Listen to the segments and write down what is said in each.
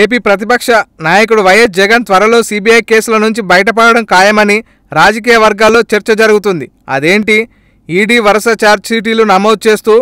AP ప్రతిపక్ష నాయకుడు YS Jagan త్వరలో సిబిఐ కేసుల నుంచి బయటపడడం ఖాయమని రాజకీయ వర్గాల్లో చర్చ జరుగుతుంది. అదేంటి? ఈడీ వరుస ఛార్జ్షీటీలు నమోదు చేస్తూ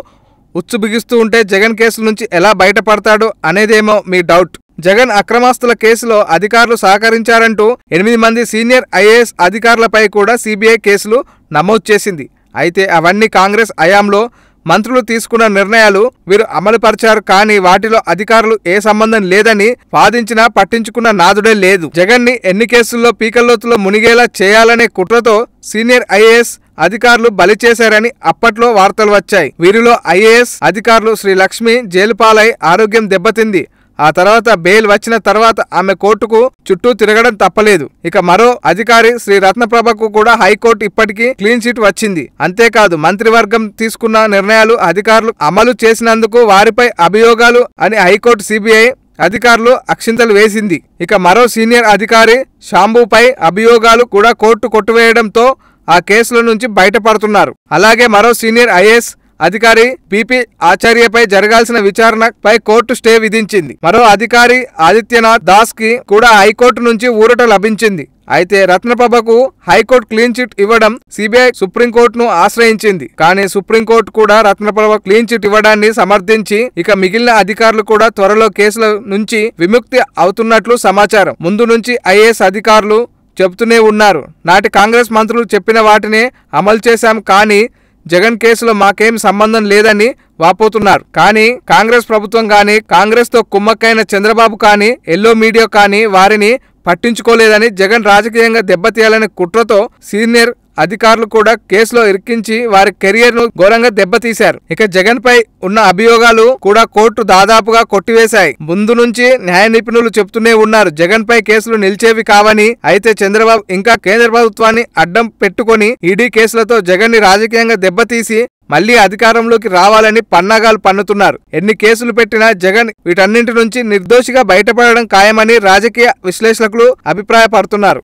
ఉచ్చు బిగిస్తూ ఉంటే జగన్ కేసుల నుంచి ఎలా బయటపడతాడు అనేదేమో మీ డౌట్. జగన్ అక్రమాస్తుల కేసులో అధికారులు సహకరించారంటూ ఎనిమిది మంది సీనియర్ ఐఏఎస్ అధికారులపై కూడా సిబిఐ కేసులు నమోదు చేసింది. అయితే అవన్నీ కాంగ్రెస్ హయాంలో మంత్రులు తీసుకున్న నిర్ణయాలు వీరు అమలుపరిచారు కానీ వాటిలో అధికారులు ఏ సంబంధం లేదని వాదించినా పట్టించుకున్న నాదుడే లేదు. జగన్ని ఎన్ని కేసుల్లో పీకల్లోతులో మునిగేలా చేయాలనే కుట్రతో సీనియర్ ఐఏఎస్ అధికారులు బలి చేశారని అప్పట్లో వార్తలు వచ్చాయి. వీరిలో ఐఏఎస్ అధికారులు శ్రీ లక్ష్మి జైలు పాలై ఆరోగ్యం దెబ్బతింది. ఆ తర్వాత బెయిల్ వచ్చిన తర్వాత ఆమె కోర్టుకు చుట్టూ తిరగడం తప్పలేదు. ఇక మరో అధికారి శ్రీ రత్నప్రభకు కూడా హైకోర్టు ఇప్పటికీ క్లీన్ చిట్ వచ్చింది. అంతేకాదు మంత్రివర్గం తీసుకున్న నిర్ణయాలు అధికారులు అమలు చేసినందుకు వారిపై అభియోగాలు అని హైకోర్టు సిబిఐ అధికారులు అక్షింతలు వేసింది. ఇక మరో సీనియర్ అధికారి షాంబూపై అభియోగాలు కూడా కోర్టు కొట్టువేయడంతో ఆ కేసుల నుంచి బయటపడుతున్నారు. అలాగే మరో సీనియర్ ఐఏఎస్ అధికారి పిపి ఆచార్యపై జరగాల్సిన విచారణపై కోర్టు స్టే విధించింది. మరో అధికారి ఆదిత్యనాథ్ దాస్కి కూడా హైకోర్టు నుంచి ఊరట లభించింది. అయితే రత్నప్రభకు హైకోర్టు క్లీన్ చిట్ ఇవ్వడం సిబిఐ సుప్రీంకోర్టును ఆశ్రయించింది. కానీ సుప్రీంకోర్టు కూడా రత్నప్రభ క్లీన్ చిట్ ఇవ్వడాన్ని సమర్థించి ఇక మిగిలిన అధికారులు కూడా త్వరలో కేసుల నుంచి విముక్తి అవుతున్నట్లు సమాచారం. ముందు నుంచి ఐఏఎస్ అధికారులు చెబుతూనే ఉన్నారు. నాటి కాంగ్రెస్ మంత్రులు చెప్పిన వాటినే అమలు చేశాం కానీ జగన్ కేసులో మాకేం సంబంధం లేదని వాపోతున్నారు. కానీ కాంగ్రెస్ ప్రభుత్వం కానీ కాంగ్రెస్తో కుమ్మక్కైన చంద్రబాబు కానీ ఎల్లో మీడియా కానీ వారిని పట్టించుకోలేదని జగన్ రాజకీయంగా దెబ్బతీయాలనే కుట్రతో సీనియర్ అధికారులు కూడా కేసులో ఇరికించి వారి కెరియర్ను ఘోరంగా దెబ్బతీశారు. ఇక జగన్ పై ఉన్న అభియోగాలు కూడా కోర్టు దాదాపుగా కొట్టివేశాయి. ముందు నుంచి న్యాయ నిపుణులు చెప్తూనే ఉన్నారు. జగన్ పై కేసులు నిలిచేవి కావని అయితే చంద్రబాబు ఇంకా కేంద్ర ప్రభుత్వాన్ని అడ్డం పెట్టుకొని ఈడీ కేసులతో జగన్ని రాజకీయంగా దెబ్బతీసి మళ్ళీ అధికారంలోకి రావాలని పన్నాగాలు పన్నుతున్నారు. ఎన్ని కేసులు పెట్టినా జగన్ వీటన్నింటి నుంచి నిర్దోషిగా బయటపడడం ఖాయమని రాజకీయ విశ్లేషకులు అభిప్రాయపడుతున్నారు.